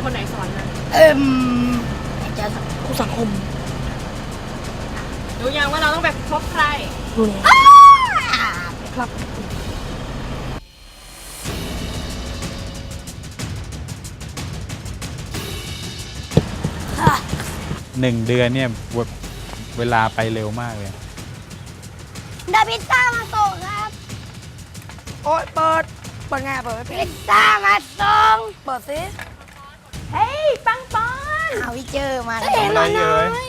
ครูคนไหนสอนนะเอิ่มอาจารย์ครูสังคมรู้ยังว่าเราต้องไปพบใครดูนี่ครับหนึ่งเดือนเนี่ยเวเวลาไปเร็วมากเลย ดาพิซซ่ามาส่งครับ โอ๊ยเปิด เปิดไงเปิดไม่พิซซ่ามาส่ง เปิดสิ เฮ้ยปังปอนหาวิเจอมาเอ๊ะอะไรเอ่ย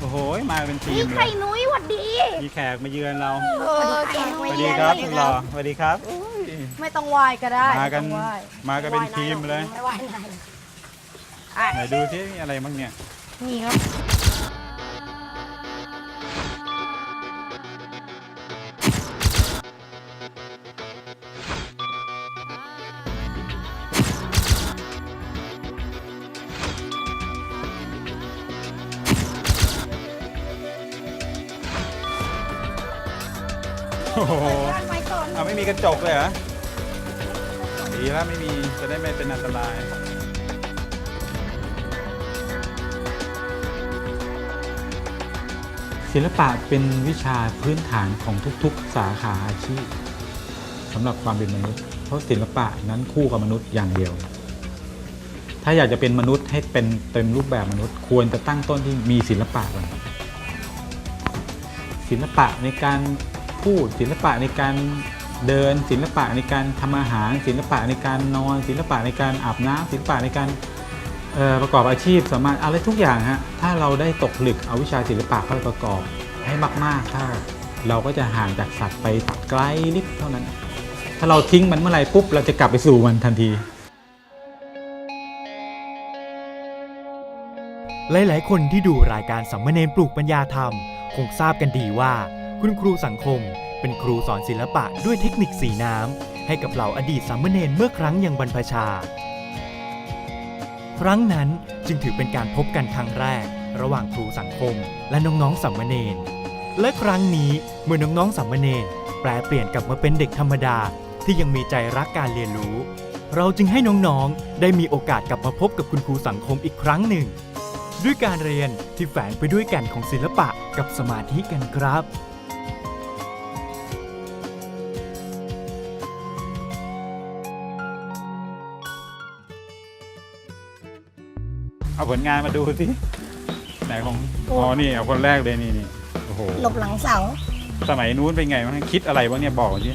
โอ้โหมาเป็นทีนี่มเลไข่ยนุ้ยหวัดดี มีแขกมาเยือนเราเออแกงสไม่วัสเย็ดีนครับเลคุยณครรัอบสวัสดีครับ ไม่ต้องไหวก็ได้มากันไต้องไหว้มากันเป็นทีมเลยไม่ไหวไหนอะไหนดูที่มีอะไรบ้างเนี่ยนี่ครับ ไม่มีกระจกเลยเหรอดีแล้วไม่มีจะได้ไม่เป็นอันตรายศิลปะเป็นวิชาพื้นฐานของทุกๆ สาขาอาชีพสำหรับความเป็นมนุษย์ เพราะศิลปะนั้นคู่กับมนุษย์อย่างเดียว ถ้าอยากจะเป็นมนุษย์ให้เป็นเต็มรูปแบบมนุษย์ ควรจะตั้งต้นที่มีศิลปะก่อนศิลปะในการพูดศิลปะในการ เดินศิลปะในการทำอาหาร ศิลปะในการนอน ศิลปะในการอาบน้ำศิลปะในการประกอบอาชีพสามารถอะไรทุกอย่างฮะถ้าเราได้ตกผลึกเอาวิชาศิลปะเข้าไปประกอบให้มากๆเข้าเราก็จะห่างจากสัตว์ไปไกลลิบเท่านั้น ถ้าเราทิ้งมันเมื่อไหร่ปุ๊บเราจะกลับไปสู่มันทันที หลาย ๆ คนที่ดูรายการสัมมเนนปลูกปัญญาธรรม คงทราบกันดีว่า คุณครูสังคม เป็นครูสอนศิลปะด้วยเทคนิคสีน้ำ ให้กับเหล่าอดีตสัมมเนนเมื่อครั้งยังบรรพชา ครั้งนั้นจึงถือเป็นการพบกันครั้งแรก ระหว่างครูสังคม และน้องๆสัมมเนนและครั้งนี้เมื่อน้องๆสัมมเนนแปลเปลี่ยนกลับมาเป็นเด็กธรรมดาที่ยังมีใจรักการเรียนรู้ เราจึงให้น้องๆ ได้มีโอกาสกลับมาพบกับคุณครูสังคมอีกครั้งหนึ่ง ด้วยการเรียนที่แฝงไปด้วยแก่นของศิลปะกับสมาธิกันครับ เอาผลงานมาดูสิไหนของอ๋อนี่เอาคนแรกเลยนี่นี่โอ้โหหลบหลังเสา สมัยนู้นเป็นไงบ้างคิดอะไรบ้างเนี่ยบอกสิ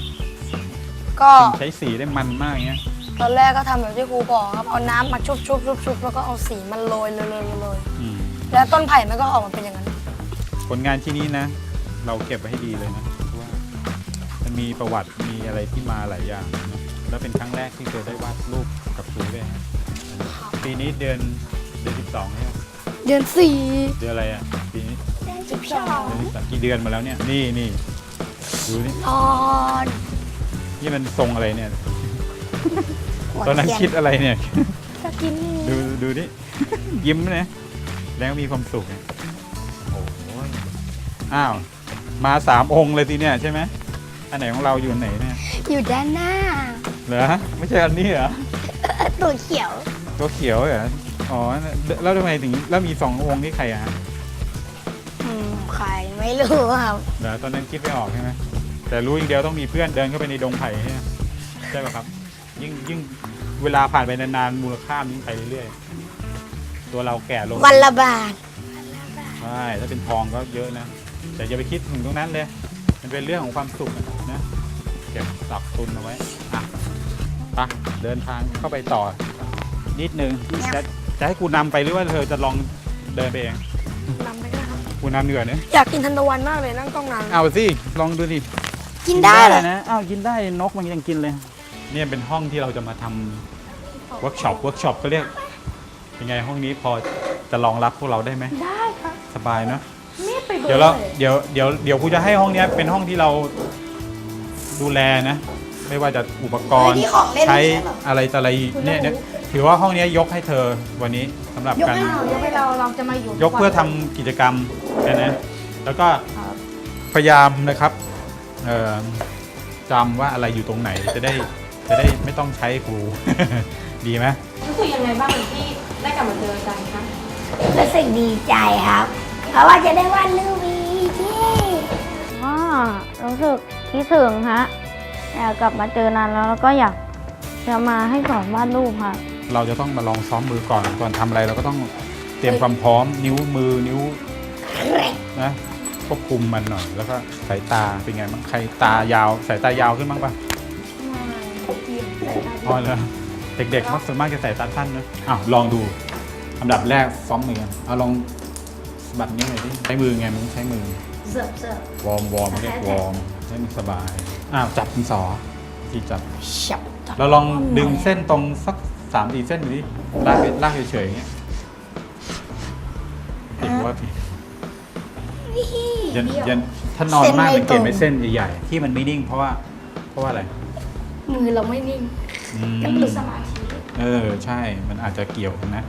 ก็ใช้สีได้มันมากเงี้ยตอนแรกก็ทำแบบที่ครูบอกครับเอาน้ำมาชุบชุบชุบชุบแล้วก็เอาสีมันโรยเลยเลยเลยอืมแล้วต้นไผ่มันก็ออกมาเป็นอย่างนั้น ผลงานที่นี้นะ เราเก็บไว้ให้ดีเลยนะเพราะว่า มันมีประวัติมีอะไรที่มาหลายอย่างนะแล้วเป็นครั้งแรกที่เคยได้วาดรูปกับครูด้วยฮะปีนี้เดือนเดือนสิบสองเนี่ยเดือนสี่เดือนอะไรอะปีนี้สิบสองเดือนสิบสามกี่เดือนมาแล้วเนี่ยนี่นี่ดูนี่ตอนนี่มันทรงอะไรเนี่ยหัวตอนนั้นเทียคิดอะไรเนี่ยจะกินดูดูนี่ ยิ้มนะแล้วมีความสุขเนี่ยโอ้ยอ้าวมาสามองค์เลยทีเนี่ยใช่ไหมอันไหนของเราอยู่ไหนเนี่ยอยู่ด้านหน้าเหรอไม่ใช่อันนี้เหรอ ตัวเขียว ตัวเขียวเหรอ อ๋อแล้วทำไมถึงแล้วมีสององค์ที่ใครอะฮะอืมใครไม่รู้ครับเหรอตอนนั้นคิดไม่ออกใช่ไหมแต่รู้อย่างเดียวต้องมีเพื่อนเดินเข้าไปในดงไผ่ใช่ไหมใช่ป่ะครับ ยิ่งยิ่งเวลาผ่านไปนานๆมูลค่ามันยิ่งไปเรื่อยๆตัวเราแก่ลงวันละบาทใช่ถ้าเป็นทองก็เยอะนะแต่อย่าไปคิดถึงตรงนั้นเลย มันเป็นเรื่องของความสุขอะนะเก็บตักตุนเอาไว้อะไปเดินทางเข้าไปต่อนิดนึงจะ จะให้กูนำไปหรือว่าเธอจะลองเดินไปเอง นำไปก็ได้ครับกูนำเหนื่อยเนี่ยอยากกินทันตะวันมากเลยนั่งกล้องนานเอาสิ ลองดูสิกินได้เหรอนะอ้าวกินได้นกมันยังกินเลย เนี่ยเป็นห้องที่เราจะมาทำเวิร์กช็อปเวิร์กช็อปก็เรียกเป็นไงห้องนี้พอจะรองรับพวกเราได้ไหมได้ค่ะสบายเนาะนี่ไปเบอเดี๋ยวเราเดี๋ยวเดี๋ยวเดี๋ยวครูจะให้ห้องเนี้ยเป็นห้องที่เราดูแลนะ ไม่ว่าจะอุปกรณ์ เฮ้ยนี่ของเล่นใช้ไม่ใช่เหรออะไรต่ออะไรเนี่ยเนี่ย ถือว่าห้องเนี้ยยกให้เธอวันนี้สำหรับยกการให้เรายกให้เราเราจะมาอยู่ยกเพื่อทำกิจกรรมนะนะแล้วก็พยายามนะครับเอ่อจำว่าอะไรอยู่ตรงไหนจะได้จะได้ไม่ต้องใช้ครู ดีไหมรู้สึกยังไงบ้างที่ได้กลับมาเจอกันคะรู้สึกดีใจครับ เพราะว่าจะได้วาดรูปอีกเย้ก็รู้สึกคิดถึงฮะอยากกลับมาเจอนานแล้วแล้วก็อยากจะมาให้สอนวาดรูปค่ะ เราจะต้องมาลองซ้อมมือก่อนก่อนทำอะไรเราก็ต้องเตรียมความพร้อมนิ้วมือนิ้วนะควบคุมมันหน่อย แล้วก็สายตาเป็นไงบ้างใครตายาวสายตายาวขึ้นบ้างปะพอแล้วเด็กๆมักส่วนมากจะสายตาสั้นนะอ้าวลองดูอันดับแรกซ้อมมือเอาลองสะบัดนิ้วหน่อยดิใช้มือไงมันต้องใช้มือเสิร์ฟเสิร์ฟวอร์มวอร์มเรียกวอร์มให้มันสบายอ้าวจับดินสอที่จับฉับเราลองดึงเส้นตรงสัก สามสี่เส้นดูดิลากลากเฉยๆอย่างเงี้ยผิดว่าผิดยันยันถ้านอนมากมันเกินไปเส้นใหญ่ๆที่มันไม่นิ่ง เพราะว่า เพราะว่าอะไร มือเราไม่นิ่งอืมต้องมีสมาธิเออใช่มันอาจจะเกี่ยวกันนะ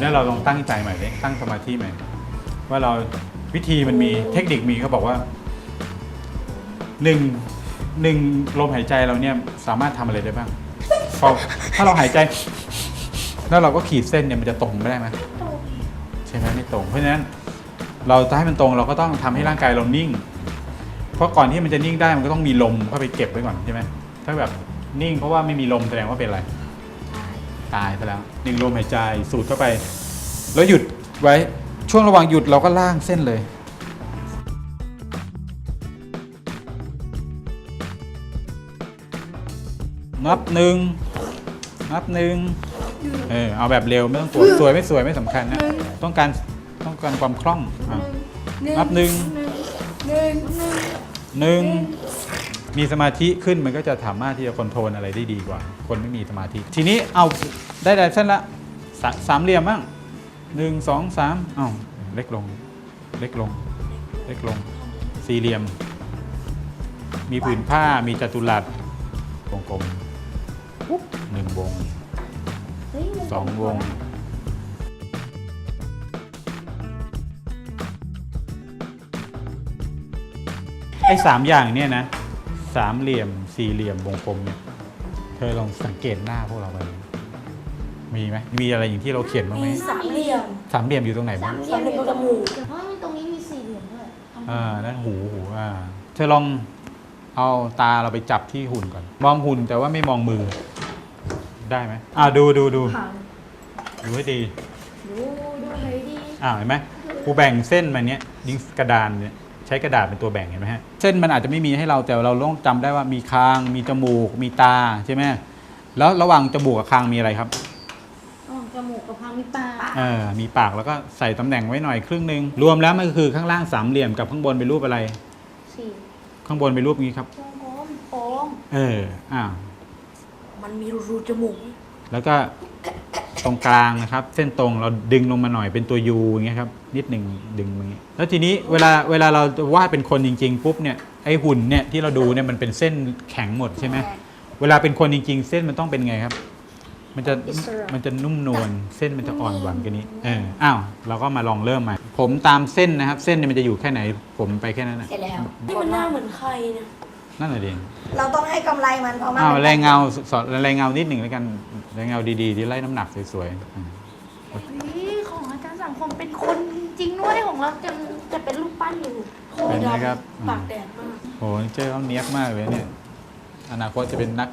แล้วเราลองตั้งใจใหม่เลยตั้งสมาธิใหม่ ว่าเราวิธีมันมีเทคนิคมีเขาบอกว่าหนึ่งหนึ่งลมหายใจเราเนี่ยสามารถทำอะไรได้บ้าง พอถ้าเราหายใจ แล้วเราก็ขีดเส้นเนี่ยมันจะตรงไม่ได้ไหมใช่ไหมไม่ตรง เพราะฉะนั้นเราจะให้มันตรงเราก็ต้องทำให้ร่างกายเรานิ่ง เพราะก่อนที่มันจะนิ่งได้มันก็ต้องมีลมเข้าไปเก็บไว้ก่อนใช่ไหมถ้าแบบนิ่งเพราะว่าไม่มีลมแสดงว่าเป็นอะไร ตายไปแล้วหนึ่งลมหายใจสูดเข้าไป แล้วหยุดไว้ช่วงระหว่างหยุดเราก็ล่างเส้นเลยนับหนึ่ง นับหนึ่งเออเอาแบบเร็วไม่ต้องกลัวสวยไม่สวยไม่สำคัญนะต้องการต้องการความคล่องอะนับหนึ่งหนึ่งมีสมาธิขึ้นมันก็จะสามารถที่จะคอนโทรลอะไรได้ดีกว่า คนไม่มีสมาธิ ทีนี้เอาได้ได้เส้นละสาสามเหลี่ยมบ้างหนึ่งสองสามเอ้าเล็กลง เล็กลง เล็กลง สี่เหลี่ยม มีผืนผ้ามีจัตุรัสวงกลมปุ๊บ หนึ่งวงสองวง ไอ้สามอย่างเนี่ยนะ สามเหลี่ยมสี่เหลี่ยมวงกลมเนี่ยเธอลองสังเกตหน้าพวกเราไปมีไหมมีอะไรอย่างที่เราเขียนบ้างไหมสามเหลี่ยมสามเหลี่ยมอยู่ตรงไหนบ้าง สามเหลี่ยมตรงจมูกเพราะมันตรงนี้มีสี่เหลี่ยมด้วยอ่านั่นหูหูอ่าเธอลองเอาตาเราไปจับที่หุ่นก่อน มองหุ่นแต่ว่าไม่มองมือ ได้ไหมอ่าดูดูดูดูให้ดีดูดูเลยดีอ่าเห็นไหมกูแบ่งเส้นมันเนี้ยดิ้งกระดานเนี่ยใช้กระดาษเป็นตัวแบ่งเห็นไหมฮะเส้นมันอาจจะไม่มีให้เราแต่เราต้องจำได้ว่ามีคาง มีจมูก มีตาใช่ไหมแล้วระหว่างจมูกกับคางมีอะไรครับ อ๋อจมูกกับพางมีปากเออ มีปากแล้วก็ใส่ตำแหน่งไว้หน่อยครึ่งหนึ่งรวมแล้วมันก็คือข้างล่างสามเหลี่ยมกับข้างบนเป็นรูปอะไร สี่ข้างบนเป็นรูปนี้ครับ วงกลมโค้งเอออ้าว มันมีรูจมูก แล้วก็ตรงกลางนะครับ เส้นตรงเราดึงลงมาหน่อยเป็นตัวยูอย่างเงี้ยครับนิดหนึ่งดึงอย่างเงี้ยแล้วทีนี้เวลาเวลาเราวาดเป็นคนจริงๆปุ๊บเนี่ยไอหุ่นเนี่ยที่เราดูเนี่ยมันเป็นเส้นแข็งหมดใช่ไหมเวลาเป็นคนจริงๆ เส้นมันต้องเป็นไงครับ มันจะมันจะนุ่มนวลเส้นมันจะอ่อนหวานกันนี้เอออ้าวเราก็มาลองเริ่มใหม่ผมตามเส้นนะครับ เส้นเนี่ยมันจะอยู่แค่ไหน ผมไปแค่นั้นนะเสร็จแล้วนี่มันหน้าเหมือนใครนะ นั่นแหละเองเราต้องให้กำไรมันเพราะมันอ้าวป็นแรงเงาสอนแรงเงานิดหนึ่งแล้วกันแรงเงาดีๆที่ไล่น้ำหนักสวยๆอืมนี่ของอาจารย์สังคมเป็นคนจริงด้วยของเราจะจะเป็นรูปปั้นอยู่โคเป็นดไหมครับำปากแดดมากโหเจ้เขาเนี้ยบมากเลยเนี่ย อนาคตจะเป็นนัก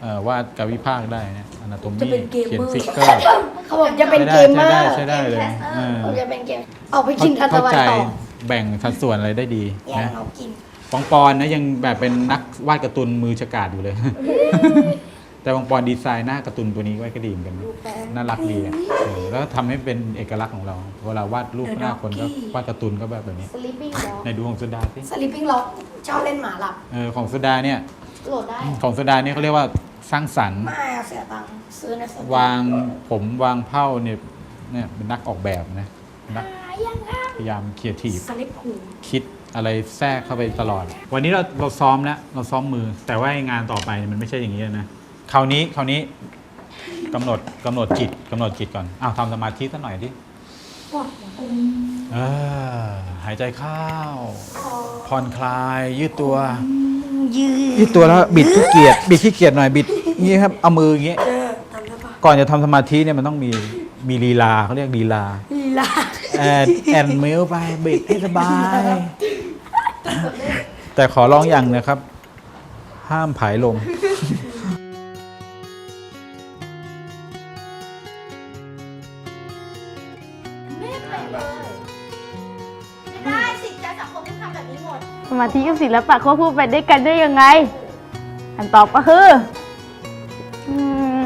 เอ่อวาดกาวิภาคได้เนี่ยอนาโตมีจะเป็นเกมเขียนเมอร์ ฟิกเกอร์เขาบอกจะเป็นใช้เกได้มเมอใช้ได้ร์ใช้ได้เลยเออผมจะเป็นเกมเอาไปกินทันตะเข้าวันใจต่อแบ่งสัดส่วนอะไรได้ดีแย่งนะ เรากิน ปองปอนนะยังแบบเป็นนักวาดการ์ตูนมือฉกาจอยู่เลย แต่ปองปอนดีไซน์หน้าการ์ตูนตัวนี้ไว้ก็ดีเหมือนกันน่ารักดีอะเออแล้วทำให้เป็นเอกลักษณ์ของเรา เวลาวาดรูปหน้าคนก็วาดการ์ตูนก็แบบแบบนี้สลิปปิ้งแล้วในดูของสุดาสิสลิปปิ้งล็อกชอบเล่นหมาหลับ เออของสุดาเนี่ย โหลดได้ ของสุดาเนี่ยเขาเรียกว่าสร้างสรรค์ ไม่เอาเสียตังค์ซื้อในสต็อกวางผมวางเผ้าเนี่ยเนี่ยเป็นนักออกแบบนะนักพยายามเคียร์ทีฟสลิปหูคิด อะไรแทรกเข้าไปตลอด วันนี้เราเราซ้อมแล้วเราซ้อมมือ แต่ว่าไอ้งานต่อไปเนี่ยมันไม่ใช่อย่างนี้นะคราวนี้คราวนี้กำหนดกำหนดจิตกำหนดจิตก่อนอ้าวทำสมาธิสักหน่อยดิเออหายใจเข้าผ่อนคลาย ยืดตัว ยืดยืดตัวแล้วบิดขี้เกียจบิดขี้เกียจหน่อยบิดงี้ครับเอามืออย่างงี้ เออทำได้ปะก่อนจะทำสมาธิเนี่ยมันต้องมีมีลีลาเขาเรียกลีลาลีลา แอนแอนมิลไปบิดให้สบาย แต่ขอร้องอย่างนะครับ ห้ามผายลมได้สิใจสังคมต้องทำแบบนี้หมด สมาธิกับศิลปะควบคู่ไปด้วยกันได้ยังไงคำตอบก็คืออืม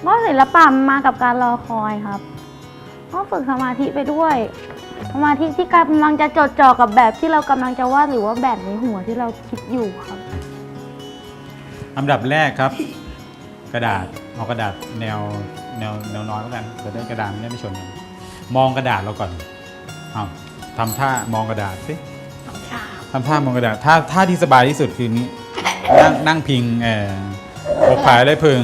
เพราะศิลปะมันมากับการรอคอยครับเพราะฝึกสมาธิไปด้วย สมาธิที่กำลังจะจดจ่อกับแบบที่เรากำลังจะวาดหรือว่าแบบในหัวที่เราคิดอยู่ครับ อันดับแรกครับ กระดาษเอากระดาษแนวแนวแนวน้อยแล้วกันจะได้กระดาษไม่ได้ไม่ชนกันมองกระดาษเราก่อนเอาทำท่ามองกระดาษสิทำท่ามองกระดาษท่าท่าที่สบายที่สุดคือนี้นั่งนั่งพิงเอออกผายเลยพึง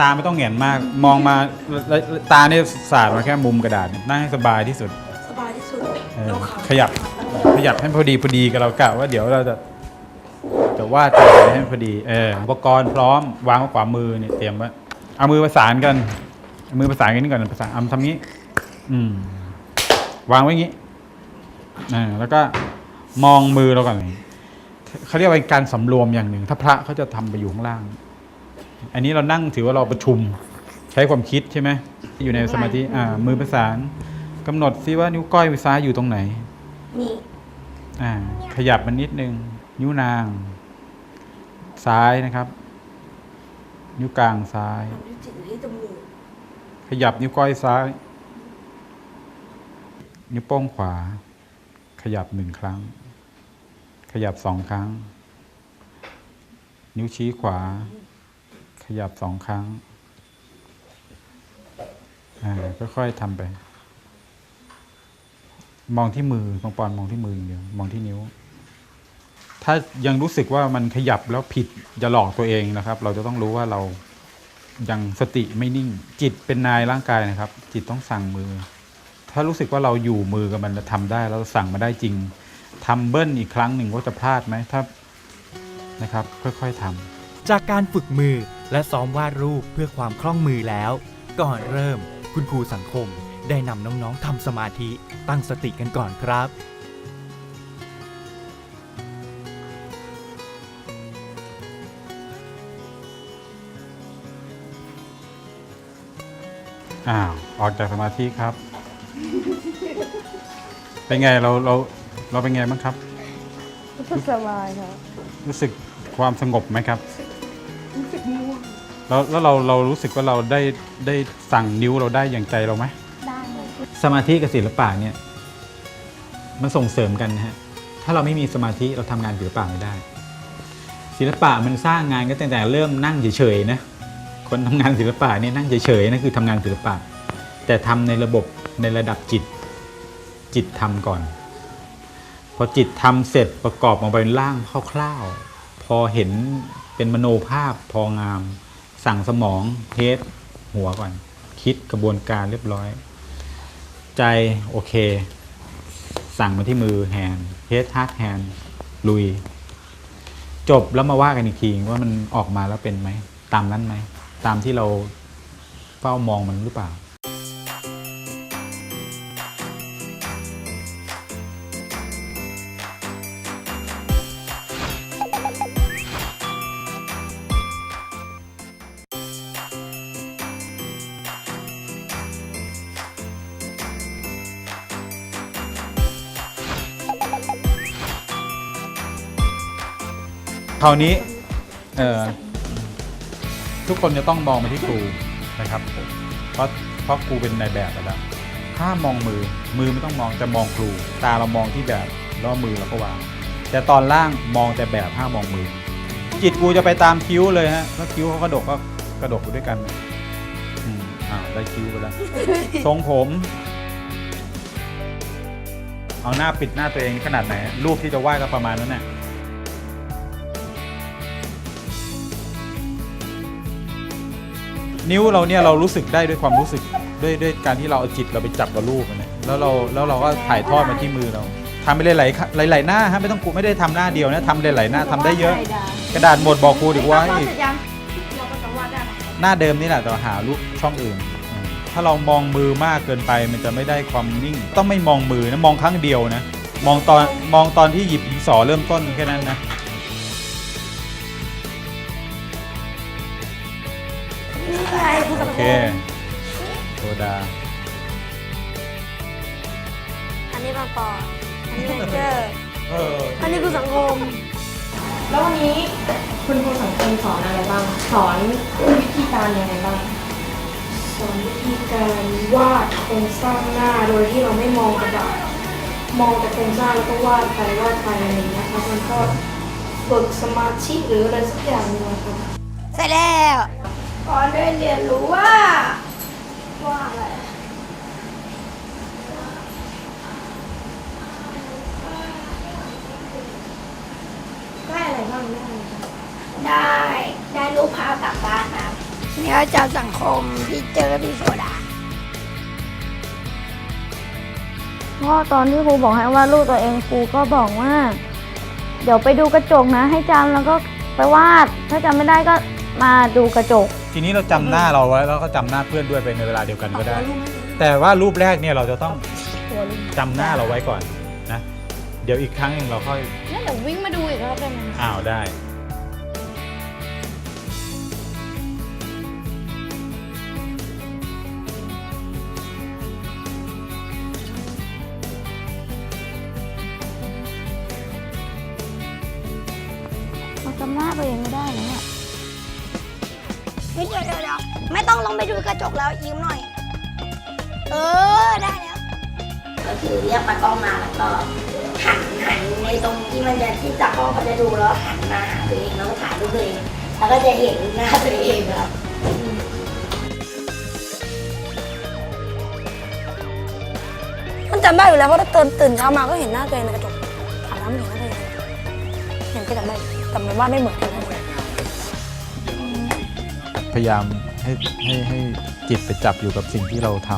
ตาไม่ต้องเหงียนมาก มองมาแล้วแล้วตาเนี่ยสาดมาแค่มุมกระดาษเนี่ยนั่งให้สบายที่สุด ขยับขยับให้พอดีพอดีกับเรากะว่าเดี๋ยวเราจะจะวาดจะอะไรให้พอดีเอออุปกรณ์พร้อมวางไว้ขวามือเนี่ยเตรียมไว้เอามือประสานกันเอามือประสานกันนี่ก่อนประสานเอาทำงี้ อืม วางไว้งี้อ่าแล้วก็มองมือเราก่อนเขาเรียกว่าเป็นการสำรวมอย่างหนึ่ง ถ้าพระเขาจะทำไปอยู่ข้างล่าง อันนี้เรานั่งถือว่าเราประชุม ใช้ความคิดใช่ไหมอยู่ในสมาธิอ่ามือประสาน กำหนดซิว่านิ้วก้อยมือซ้ายอยู่ตรงไหน นี่อ่า ขยับมันนิดนึง นิ้วนาง ซ้ายนะครับ นิ้วกลางซ้ายทำที่จิตที่จมูกขยับนิ้วก้อยซ้าย นิ้วโป้งขวา ขยับหนึ่งครั้ง ขยับสองครั้ง นิ้วชี้ขวา ขยับสองครั้ง อ่าค่อยๆทำไป มองที่มือตรงปอนมองที่มืออย่างเดียวมองที่นิ้ว ถ้ายังรู้สึกว่ามันขยับแล้วผิดจะหลอกตัวเองนะครับ เราจะต้องรู้ว่าเรายังสติไม่นิ่ง จิตเป็นนายร่างกายนะครับ จิตต้องสั่งมือ ถ้ารู้สึกว่าเราอยู่มือกับมันแล้วทำได้แล้วสั่งมาได้จริงทำเบิ้ลอีกครั้งหนึ่งว่าจะพลาดไหมถ้านะครับ ค่อยๆทำจากการฝึกมือและซ้อมวาดรูปเพื่อความคล่องมือแล้ว ก่อนเริ่มคุณครูสังคม ได้นำน้องๆทำสมาธิตั้งสติกันก่อนครับ อ้าว ออกจากสมาธิครับ เป็นไงเราเราเราเป็นไงบ้างครับสบายครับรู้สึกความสงบไหมครับแล้วแล้วเราเรารู้สึกว่าเราได้ได้สั่งนิ้วเราได้อย่างใจเราไหมได้ สมาธิกับศิลปะเนี่ยมันส่งเสริมกันนะฮะถ้าเราไม่มีสมาธิเราทำงานศิลปะไม่ได้ ศิลปะมันสร้างงานก็ตั้งแต่เริ่มนั่งเฉยๆนะคนทำงานศิลปะเนี่ยนั่งเฉยๆนั่นคือทำงานศิลปะ แต่ทำในระบบในระดับจิตจิตทำก่อน พอจิตทำเสร็จประกอบมาเป็นร่างคร่าวๆพอเห็นเป็นมโนภาพพองาม สั่งสมองเทสหัวก่อน คิดกระบวนการเรียบร้อย ใจ โอเค สั่งมาที่มือแฮนเฮดฮาร์ดแฮนลุย จบแล้วมาว่ากันอีกทีว่ามันออกมาแล้วเป็นไหม ตามนั้นไหม ตามที่เราเฝ้ามองมันหรือเปล่า คราวนี้เอ่อทุกคนจะต้องมองมาที่ครูนะครับเพราะเพราะครูเป็นนายแบบแล้วถ้ามองมือมือไม่ต้องมองจะมองครู ตาเรามองที่แบบแล้วมือเราก็วาง แต่ตอนล่างมองแต่แบบห้ามมองมือ จิตกูจะไปตามคิ้วเลยฮะแล้วคิ้วเขากระดกก็กระดกไปด้วยกันอืมอ้าวได้คิ้วไปแล้วทรงผม เอาหน้าปิดหน้าตัวเองขนาดไหนรูปที่จะวาดก็ประมาณนั้นน่ะ นิ้วเราเนี่ยเรารู้สึกได้ด้วยความรู้สึกด้วยด้วยการที่เราเอาจิตเราไปจับกับรูปมันนะแล้วเราแล้วเราก็ถ่ายทอดมาที่มือเราทำไปหลายๆหลายหลายๆหน้าฮะไม่ต้องกูไม่ได้ทำหน้าเดียวนะทำหลายๆหน้าทำได้เยอะ กระดาษหมดบอกครูดีกว่าเราก็จะวาดได้ไหมหน้าเดิมนี่แหละแต่หารูปช่องอื่นอืมถ้าเรามองมือมากเกินไป มันจะไม่ได้ความนิ่ง ต้องไม่มองมือนะมองครั้งเดียวนะ มองตอนมองตอนที่หยิบดินสอเริ่มต้นแค่นั้นนะ โอเคโซดา อันนี้บางปออันนี้เจอร์เอออันนี้คือสังคม แล้ววันนี้คุณครูสังคมสอนอะไรบ้าง สอนวิธีการยังไงบ้าง สอนวิธีการวาดโครงสร้างหน้าโดยที่เราไม่มองกระดาษ มองแต่โครงสร้างแล้วก็วาดไปวาดไปอะไรอย่างเงี้ยครับมันก็ฝึกสมาธิหรืออะไรสักอย่างหนึงอะครับ เสร็จแล้วก่ อนได้เรียนรู้ว่า ว่าอะไรได้อะไรบ้างได้อะไรบ้างได้ได้รูปภาพกลับบ้านครับเนี่ยจ้าสังคมพี่เจอพี่โซดาพราะตอนที่ครูบอกให้ว่าดรูปตัวเองครูก็บอกว่า เดี๋ยวไปดูกระจกนะ ให้จำแล้วก็ไปวาด ถ้าจำไม่ได้ก็ มาดูกระจก ทีนี้เราจำหน้าเราไว้แล้วก็จำหน้าเพื่อนด้วยไปในเวลาเดียวกันก็ได้ แต่ว่ารูปแรกเนี่ยเราจะต้องจำหน้าเราไว้ก่อนนะ เดี๋ยวอีกครั้งหนึ่งเราค่อยงั้นเดี๋ยววิ่งมาดูอีกรอบได้ไหมอ้าวได้ ไม่ต้องลงไปดูกระจกแล้วยิ้มหน่อย เออได้แล้ว ก็คือเรียกปากล้องมาแล้วก็หันหันในตรงที่มันจะที่จับกล้องเขาจะดูแล้วหันมาหาตัวเองแล้วก็ถ่ายรูปตัวเองแล้วก็จะเห็นหน้าตัวเองครับมันจำได้อยู่แล้วเพราะถ้าตื่นตื่นเช้ามาก็เห็นหน้าตัวเองในกระจกอาบน้ำเห็นหน้าตัวเองเห็นก็จำได้แต่มันว่าไม่เหมือนกันนะพยายาม ให้ให้ให้จิตไปจับอยู่กับสิ่งที่เราท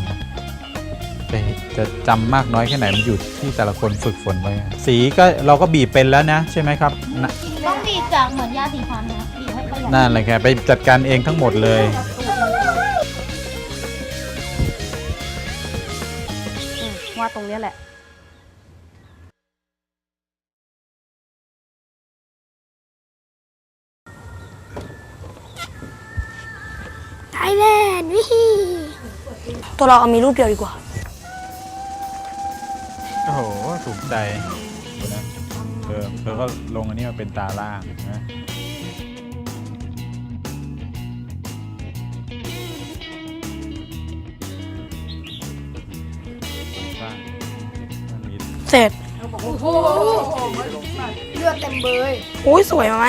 ำแต่จะจำมากน้อยแค่ไหนมันอยู่ที่แต่ละคนฝึกฝนไว้สีก็เราก็บีบเป็นแล้วนะ ใช่ไหมครับนะต้องบีบจากเหมือนยาสีฟันนะบีบให้ประหยัดนั่นแหละครับไปจัดการเองทั้งหมดเลยวาดตรงเนี้ยแหละ แลนด์วิฮีตัวเราเอามีรูปเดียวดีกว่า โอ้โหถูกใจดูนะเธอเธอก็ลงอันนี้มาเป็นตาล่างนะสร้างอันนี้เสร็จเลือดเต็มเบยโอ้ยสวยไหม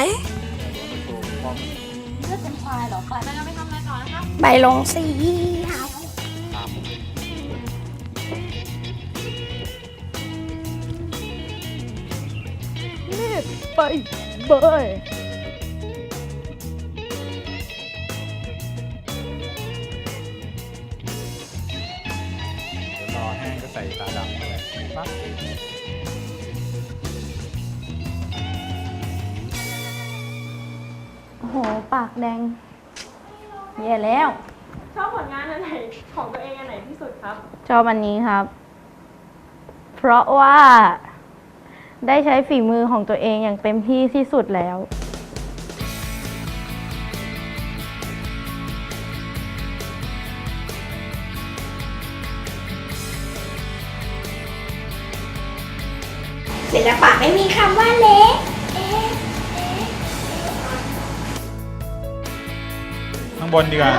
ใบลงสีครับตามไปเบยรอแห้งก็ใส่ตาดำเข้าไปปั๊บโอ้โห ปากแดง แย่แล้ว ชอบผลงานอันไหนของตัวเองอันไหนที่สุดครับ ชอบอันนี้ครับ เพราะว่า ได้ใช้ฝีมือของตัวเองอย่างเต็มที่ที่สุดแล้ว ศิลปะไม่มีคำว่าเละเอ๊ะ บนดีกว่า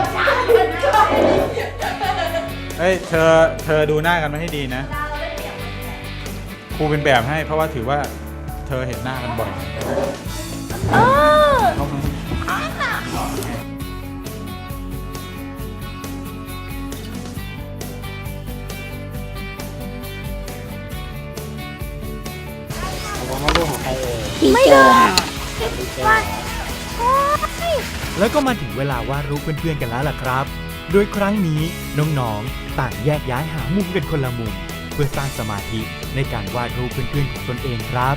เอ้ย เธอ เธอดูหน้ากันไม่ให้ดีนะ ครูเป็นแบบให้ เพราะว่าถือว่า เธอเห็นหน้ากันบ่อยไม่เจอ แล้วก็มาถึงเวลาวาดรูปเพื่อนๆกันแล้วล่ะครับ โดยครั้งนี้น้องๆ ต่างแยกย้ายหามุมกันคนละมุม เพื่อสร้างสมาธิในการวาดรูปเพื่อนๆของตนเองครับ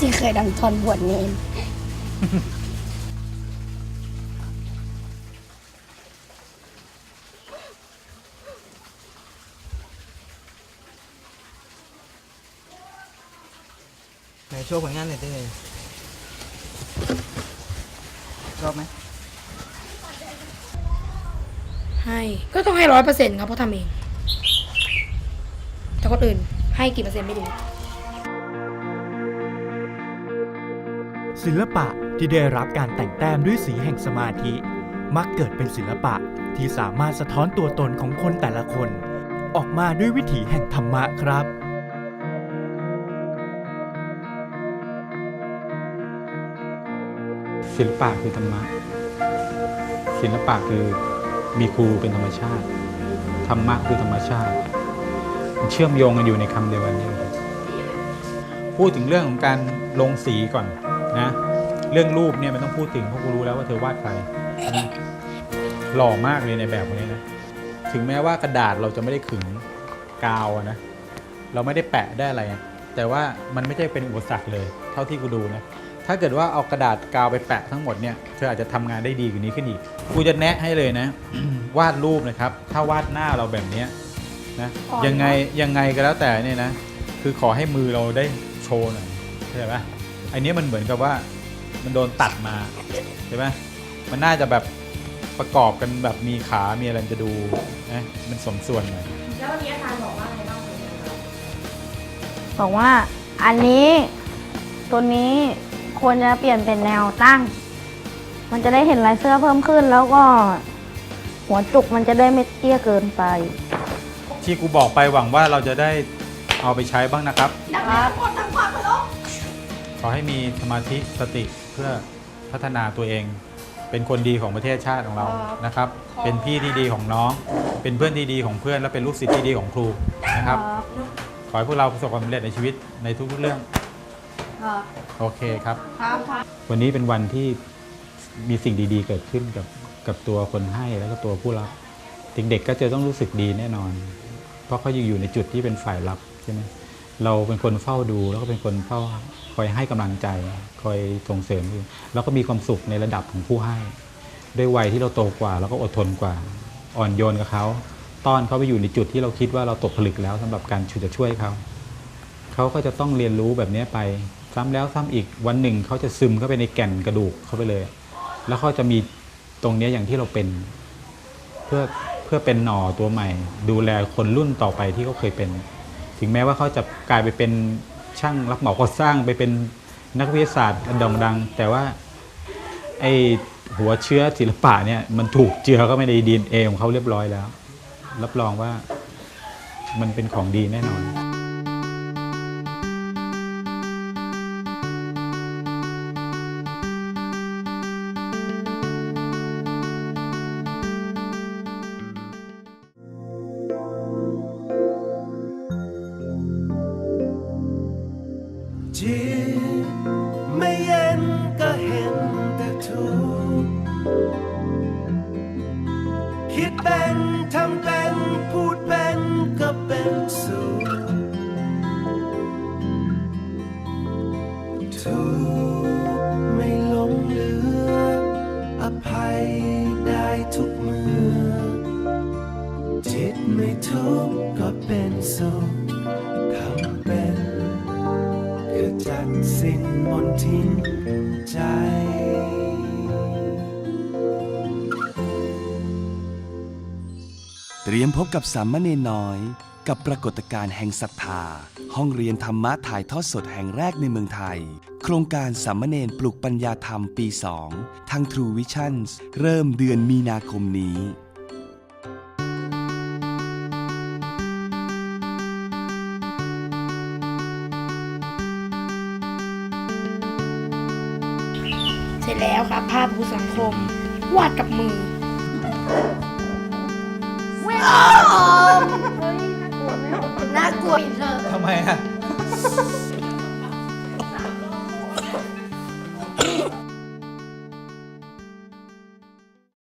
ที่เคยดังทอนบวชเนนไหนโชว์ผลงานหน่อยดิชอบไหมให้ก็ต้องให้ร้อยเปอร์เซ็นต์ครับเพราะทำเอง แต่คนอื่นให้กี่เปอร์เซ็นต์ไม่รู้ ศิลปะที่ได้รับการแต่งแต้มด้วยสีแห่งสมาธิ มักเกิดเป็นศิลปะที่สามารถสะท้อนตัวตนของคนแต่ละคน ออกมาด้วยวิถีแห่งธรรมะครับศิลปะคือธรรมะ ศิลปะคือมีครูเป็นธรรมชาติ ธรรมะคือธรรมชาติ เชื่อมโยงกันอยู่ในคำเดียวกันนี่พูดถึงเรื่องของการลงสีก่อน นะเรื่องรูปเนี่ยไม่ต้องพูดถึงเพราะกูรู้แล้วว่าเธอวาดใครนะหล่อมากเลยในแบบคนนี้นะถึงแม้ว่ากระดาษเราจะไม่ได้ขึงกาวอะนะเราไม่ได้แปะได้อะไรอะแต่ว่ามันไม่ใช่เป็นอุปสรรคเลย เท่าที่กูดูนะถ้าเกิดว่าเอากระดาษกาวไปแปะทั้งหมดเนี่ยเธออาจจะทำงานได้ดีกว่านี้ขึ้นอีกกูจะแนะให้เลยนะ วาดรูปนะครับ ถ้าวาดหน้าเราแบบเนี้ยนะอ่อนยังไงยังไงก็แล้วแต่เนี่ยนะ คือขอให้มือเราได้โชว์หน่อยเข้าใจปะไอันนี้มันเหมือนกับว่ามันโดนตัดมาใช่ไหมมันน่าจะแบบประกอบกันแบบมีขามีอะไรจะดูนะมันสมส่วนหน่อยแล้ววันนี้อาจารย์บอกว่าอะไรบ้างคะเนี่ยครับบอกว่าอันนี้ ตัวนี้ควรจะเปลี่ยนเป็นแนวตั้ง มันจะได้เห็นลายเสื้อเพิ่มขึ้น แล้วก็ หัวจุกมันจะได้ไม่เตี้ยเกินไป ที่กูบอกไปหวังว่าเราจะได้เอาไปใช้บ้างนะครับ ขอให้มีสมาธิสติเพื่อพัฒนาตัวเอง เป็นคนดีของประเทศชาติของเรานะครับ เป็นพี่ที่ดีของน้อง เป็นเพื่อนที่ดีของเพื่อนและเป็นลูกศิษย์ที่ดีของครูนะครับ ขอให้พวกเราประสบความสำเร็จในชีวิตในทุกๆเรื่องโอเคครับ วันนี้เป็นวันที่มีสิ่งดีๆ เกิดขึ้นกับกับตัวคนให้แล้วก็ตัวผู้รับเด็กๆก็จะต้องรู้สึกดีแน่นอน เพราะเขายังอยู่ในจุดที่เป็นฝ่ายรับใช่ไหม เราเป็นคนเฝ้าดูแล้วก็เป็นคนเฝ้าคอยให้กำลังใจ คอยส่งเสริมอยู่แล้วก็มีความสุขในระดับของผู้ให้ ด้วยวัยที่เราโตกว่า แล้วก็อดทนกว่า อ่อนโยนกับเขาต้อนเขาไปอยู่ในจุดที่เราคิดว่าเราตกผลึกแล้วสำหรับการช่วยจะช่วยเขาเขาก็จะต้องเรียนรู้แบบนี้ไป ซ้ำแล้วซ้ำอีกวันหนึ่งเขาจะซึมเข้าไปในแก่นกระดูกเข้าไปเลย แล้วเขาจะมีตรงนี้อย่างที่เราเป็นเพื่อเพื่อเป็นหน่อตัวใหม่ ดูแลคนรุ่นต่อไปที่เขาเคยเป็น ถึงแม้ว่าเขาจะกลายไปเป็นช่างรับเหมาก่อสร้างไปเป็นนักวิทยาศาสตร์อันโด่งดัง แต่ว่าไอหัวเชื้อศิลปะเนี่ยมันถูกเจือเข้าไปในดีเอของเขาเรียบร้อยแล้ว รับรองว่ามันเป็นของดีแน่นอน รียมพบกับสามเณรน้อย กับปรากฏการณ์แห่งศรัทธา ห้องเรียนธรรมะถ่ายทอดสดแห่งแรกในเมืองไทย โครงการสามเณรปลุกปัญญาธรรมปี 2 ทาง True Visions เริ่มเดือนมีนาคมนี้